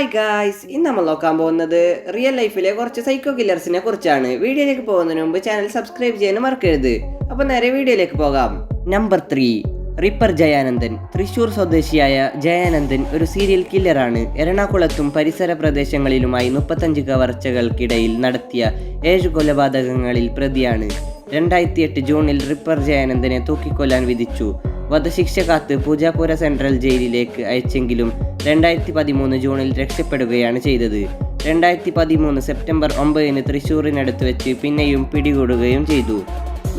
Hi guys ഇന്ന് നമ്മൾ നോക്കാൻ പോകുന്നത് റിയൽ ലൈഫിലെ കുറച്ച് സൈക്കോ കില്ലേഴ്സിനെ കുറിച്ചാണ്. വീഡിയോയിലേക്ക് പോകുന്നതിന് മുമ്പ് ചാനൽ സബ്സ്ക്രൈബ് ചെയ്യാൻ മറക്കരുത്. അപ്പോൾ നേരെ വീഡിയോയിലേക്ക് പോകാം. Number three ripper Jayanandan Thrissur സ്വദേശിയായ ജയാനന്ദൻ ഒരു സീരിയൽ കില്ലറാണ് എറണാകുളത്തും പരിസര പ്രദേശങ്ങളിലുമായി മുപ്പത്തഞ്ച് കവർച്ചകൾക്കിടയിൽ നടത്തിയ ഏഴ് കൊലപാതകങ്ങളിൽ പ്രതിയാണ്. രണ്ടായിരത്തി എട്ട് ജൂണിൽ റിപ്പർ ജയാനന്ദനെ തൂക്കിക്കൊല്ലാൻ വിധിച്ചു. വധശിക്ഷ കാത്ത് പൂജാപുര സെൻട്രൽ ജയിലിലേക്ക് അയച്ചെങ്കിലും രണ്ടായിരത്തി പതിമൂന്ന് ജൂണിൽ രക്ഷപ്പെടുകയാണ് ചെയ്തത്. രണ്ടായിരത്തി പതിമൂന്ന് സെപ്റ്റംബർ ഒമ്പതിന് തൃശ്ശൂരിനടുത്ത് വെച്ച് പിന്നെയും പിടികൂടുകയും ചെയ്തു.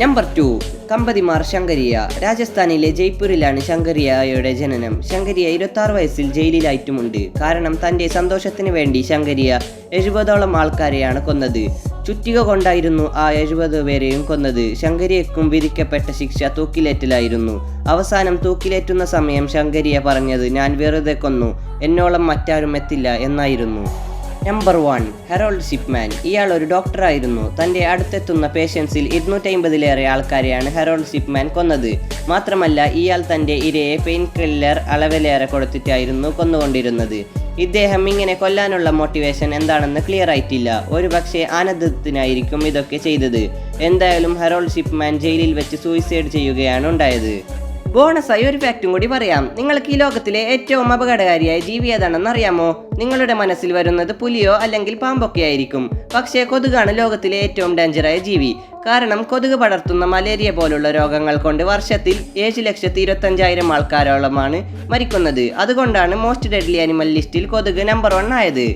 നമ്പർ ടു കമ്പതിമാർ ശങ്കരിയ. രാജസ്ഥാനിലെ ജയ്പൂരിലാണ് ശങ്കരിയയുടെ ജനനം. ശങ്കരിയ ഇരുപത്തി ആറ് വയസ്സിൽ ജയിലിലായിട്ടുമുണ്ട്. കാരണം തന്റെ സന്തോഷത്തിന് വേണ്ടി ശങ്കരിയ എഴുപതോളം ആൾക്കാരെയാണ് കൊന്നത്. ചുറ്റിക കൊണ്ടായിരുന്നു ആ എഴുപത് പേരെയും കൊന്നത്. ശങ്കരിയക്കും വിധിക്കപ്പെട്ട ശിക്ഷ തൂക്കിലേറ്റിലായിരുന്നു. അവസാനം തൂക്കിലേറ്റുന്ന സമയം ശങ്കരിയ പറഞ്ഞത് ഞാൻ വെറുതെ കൊന്നു. എന്നോളം മറ്റാരും എത്തില്ല എന്നായിരുന്നു. നമ്പർ വൺ ഹെറോൾഡ് ഷിപ്മാൻ ഇയാൾ ഒരു ഡോക്ടറായിരുന്നു തന്റെ അടുത്തെത്തുന്ന പേഷ്യൻസിൽ ഇരുന്നൂറ്റമ്പതിലേറെ ആൾക്കാരെയാണ് ഹെറോൾഡ് ഷിപ്മാൻ കൊന്നത്. മാത്രമല്ല ഇയാൾ തന്റെ ഇരയെ പെയിൻ കില്ലർ അളവിലേറെ കൊടുത്തിട്ടായിരുന്നു കൊന്നുകൊണ്ടിരുന്നത്. ഇദ്ദേഹം ഇങ്ങനെ കൊല്ലാനുള്ള മോട്ടിവേഷൻ എന്താണെന്ന് ക്ലിയർ ആയിട്ടില്ല. ഒരു പക്ഷേ ആനന്ദത്തിനായിരിക്കും ഇതൊക്കെ ചെയ്തത്. എന്തായാലും ഹെറോൾഡ് ഷിപ്പ്മാൻ ജയിലിൽ വെച്ച് സൂയിസൈഡ് ചെയ്യുകയാണ് ഉണ്ടായത്. ബോണസായി ഒരു ഫാക്റ്റും കൂടി പറയാം. നിങ്ങൾക്ക് ഈ ലോകത്തിലെ ഏറ്റവും അപകടകാരിയായ ജീവി ഏതാണെന്ന് അറിയാമോ? നിങ്ങളുടെ മനസ്സിൽ വരുന്നത് പുലിയോ അല്ലെങ്കിൽ പാമ്പൊക്കെ ആയിരിക്കും. പക്ഷേ കൊതുകാണ് ലോകത്തിലെ ഏറ്റവും ഡേഞ്ചറായ ജീവി. കാരണം കൊതുക് പടർത്തുന്ന മലേറിയ പോലുള്ള രോഗങ്ങൾ കൊണ്ട് വർഷത്തിൽ ഏഴ് ലക്ഷത്തി ഇരുപത്തഞ്ചായിരം ആൾക്കാരോളമാണ് മരിക്കുന്നത്. അതുകൊണ്ടാണ് മോസ്റ്റ് ഡെഡ്ലി അനിമൽ ലിസ്റ്റിൽ കൊതുക് നമ്പർ വൺ ആയത്.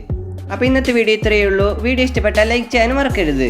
അപ്പോൾ ഇന്നത്തെ വീഡിയോ ഇത്രയേ ഉള്ളൂ. വീഡിയോ ഇഷ്ടപ്പെട്ടാൽ ലൈക്ക് ചെയ്യാനും മറക്കരുത്.